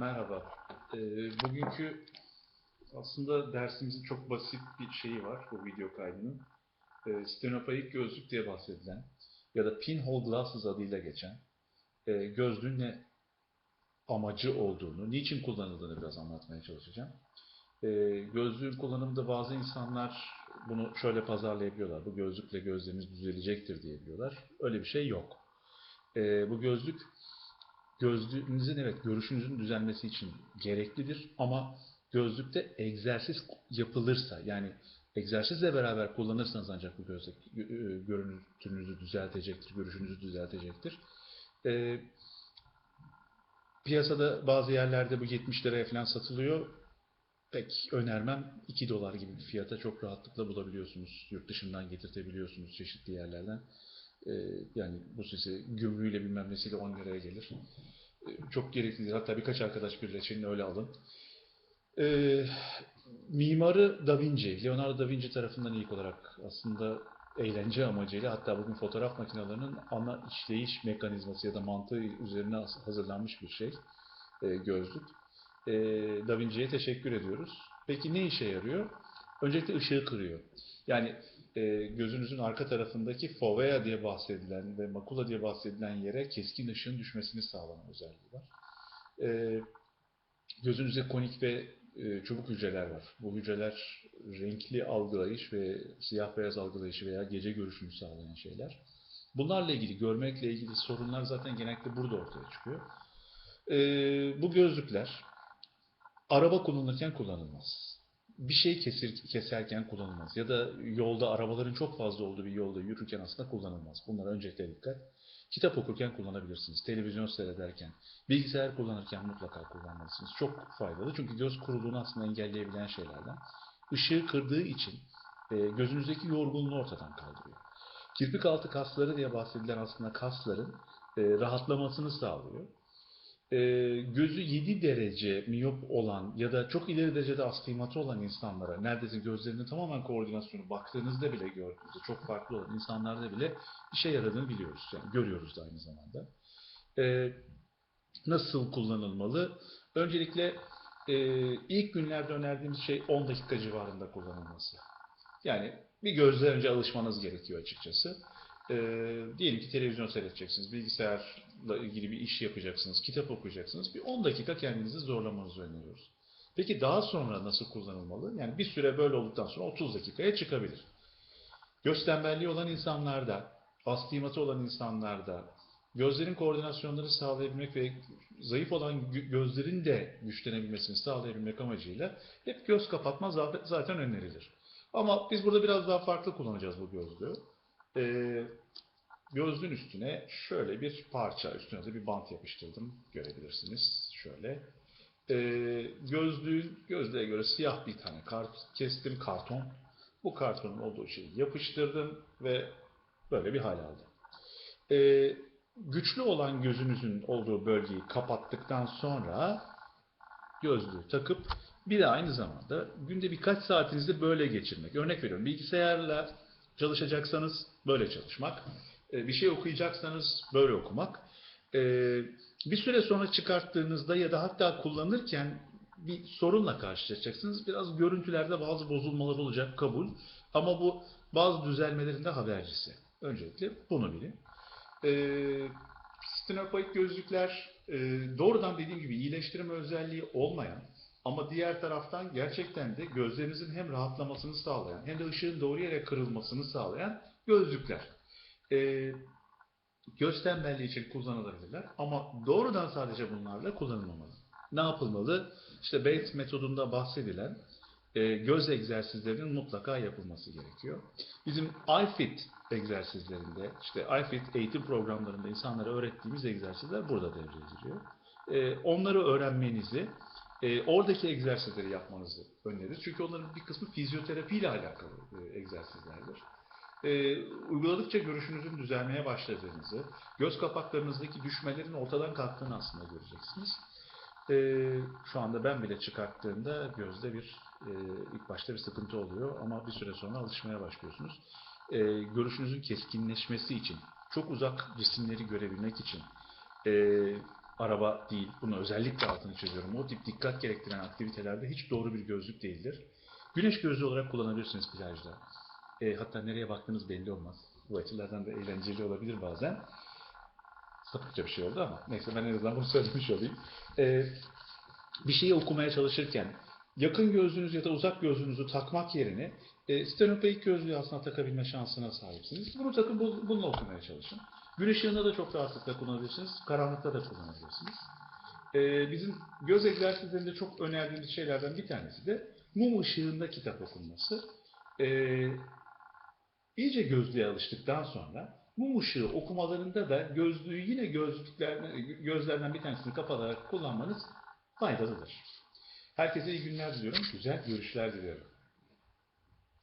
Merhaba. Ee, bugünkü aslında dersimizin çok basit bir şeyi var bu video kaydının. Ee, stenopaik gözlük diye bahsedilen ya da pinhole glasses adıyla geçen e, gözlüğün ne amacı olduğunu, niçin kullanıldığını biraz anlatmaya çalışacağım. Ee, gözlüğün kullanımında bazı insanlar bunu şöyle pazarlayabiliyorlar. Bu gözlükle gözleriniz düzelecektir diyebiliyorlar. Öyle bir şey yok. Ee, bu gözlük gözlüğünüzün evet görüşünüzün düzelmesi için gereklidir ama gözlükte egzersiz yapılırsa yani egzersizle beraber kullanırsanız ancak bu gözlük e, görüntünüzü düzeltecektir, görüşünüzü düzeltecektir. Ee, piyasada bazı yerlerde bu 70 liraya falan satılıyor. Pek önermem. 2 dolar gibi bir fiyata çok rahatlıkla bulabiliyorsunuz. Yurt dışından getirtebiliyorsunuz çeşitli yerlerden. Ee, yani bu size gümrüğüyle bilmem nesiyle 10 liraya gelir. Çok gereklidir. Hatta birkaç arkadaş bir reçelini öyle alın. Ee, mimarı Da Vinci, Leonardo Da Vinci tarafından ilk olarak aslında eğlence amacıyla hatta bugün fotoğraf makinelerinin ana işleyiş mekanizması ya da mantığı üzerine hazırlanmış bir şey e, gözlük. E, da Vinci'ye teşekkür ediyoruz. Peki ne işe yarıyor? Öncelikle ışığı kırıyor. Yani e, gözünüzün arka tarafındaki fovea diye bahsedilen ve makula diye bahsedilen yere keskin ışığın düşmesini sağlayan özelliği var. E, gözünüzde konik ve e, çubuk hücreler var. Bu hücreler renkli algılayış ve siyah beyaz algılayışı veya gece görüşünü sağlayan şeyler. Bunlarla ilgili, görmekle ilgili sorunlar zaten genellikle burada ortaya çıkıyor. E, bu gözlükler araba kullanırken kullanılmaz bir şey kesir, keserken kullanılmaz. Ya da yolda arabaların çok fazla olduğu bir yolda yürürken aslında kullanılmaz. Bunlara öncelikle dikkat. Kitap okurken kullanabilirsiniz. Televizyon seyrederken, bilgisayar kullanırken mutlaka kullanmalısınız. Çok faydalı çünkü göz kuruluğunu aslında engelleyebilen şeylerden. Işığı kırdığı için e, gözünüzdeki yorgunluğu ortadan kaldırıyor. Kirpik altı kasları diye bahsedilen aslında kasların e, rahatlamasını sağlıyor e, gözü 7 derece miyop olan ya da çok ileri derecede astigmatı olan insanlara neredeyse gözlerinin tamamen koordinasyonu baktığınızda bile gördüğünüzde çok farklı olan insanlarda bile işe yaradığını biliyoruz. Yani görüyoruz da aynı zamanda. E, nasıl kullanılmalı? Öncelikle e, ilk günlerde önerdiğimiz şey 10 dakika civarında kullanılması. Yani bir gözle önce alışmanız gerekiyor açıkçası. E, diyelim ki televizyon seyredeceksiniz, bilgisayarla ilgili bir iş yapacaksınız, kitap okuyacaksınız. Bir 10 dakika kendinizi zorlamanızı öneriyoruz. Peki daha sonra nasıl kullanılmalı? Yani bir süre böyle olduktan sonra 30 dakikaya çıkabilir. Göz tembelliği olan insanlarda, astigmatı olan insanlarda, gözlerin koordinasyonları sağlayabilmek ve zayıf olan gözlerin de güçlenebilmesini sağlayabilmek amacıyla hep göz kapatma zaten önerilir. Ama biz burada biraz daha farklı kullanacağız bu gözlüğü e, gözlüğün üstüne şöyle bir parça, üstüne de bir bant yapıştırdım. Görebilirsiniz. Şöyle. E, gözlüğün gözlüğe göre siyah bir tane kart kestim, karton. Bu kartonun olduğu şeyi yapıştırdım ve böyle bir hal aldı. E, güçlü olan gözünüzün olduğu bölgeyi kapattıktan sonra gözlüğü takıp bir de aynı zamanda günde birkaç saatinizi böyle geçirmek. Örnek veriyorum bilgisayarla Çalışacaksanız böyle çalışmak. E, bir şey okuyacaksanız böyle okumak. E, bir süre sonra çıkarttığınızda ya da hatta kullanırken bir sorunla karşılaşacaksınız. Biraz görüntülerde bazı bozulmalar olacak kabul. Ama bu bazı düzelmelerin de habercisi. Öncelikle bunu bilin. E, stenopaik gözlükler doğrudan dediğim gibi iyileştirme özelliği olmayan ama diğer taraftan gerçekten de gözlerinizin hem rahatlamasını sağlayan hem de ışığın doğru yere kırılmasını sağlayan gözlükler. Ee, göz için kullanılabilirler ama doğrudan sadece bunlarla kullanılmamalı. Ne yapılmalı? İşte Bates metodunda bahsedilen e, göz egzersizlerinin mutlaka yapılması gerekiyor. Bizim iFit egzersizlerinde, işte iFit eğitim programlarında insanlara öğrettiğimiz egzersizler burada devreye giriyor. E, onları öğrenmenizi e, oradaki egzersizleri yapmanızı öneririz. Çünkü onların bir kısmı fizyoterapi ile alakalı e, egzersizlerdir. E, uyguladıkça görüşünüzün düzelmeye başladığınızı, göz kapaklarınızdaki düşmelerin ortadan kalktığını aslında göreceksiniz. E, şu anda ben bile çıkarttığımda gözde bir e, ilk başta bir sıkıntı oluyor ama bir süre sonra alışmaya başlıyorsunuz. E, görüşünüzün keskinleşmesi için, çok uzak cisimleri görebilmek için, e, araba değil. Bunu özellikle altını çiziyorum. O tip dikkat gerektiren aktivitelerde hiç doğru bir gözlük değildir. Güneş gözlüğü olarak kullanabilirsiniz plajda. E, hatta nereye baktığınız belli olmaz. Bu açılardan da eğlenceli olabilir bazen. Sapıkça bir şey oldu ama neyse ben en azından bunu söylemiş olayım. E, bir şeyi okumaya çalışırken yakın gözlüğünüz ya da uzak gözlüğünüzü takmak yerine e, stenopeik gözlüğü aslında takabilme şansına sahipsiniz. Bunu takın bu- bununla okumaya çalışın. Gün ışığında da çok rahatlıkla kullanabilirsiniz. Karanlıkta da kullanabilirsiniz. E, bizim göz egzersizlerinde çok önerdiğimiz şeylerden bir tanesi de mum ışığında kitap okunması. E, iyice gözlüğe alıştıktan sonra mum ışığı okumalarında da gözlüğü yine gözlüklerden, gözlerden bir tanesini kapatarak kullanmanız faydalıdır. Herkese iyi günler diliyorum. Güzel görüşler diliyorum.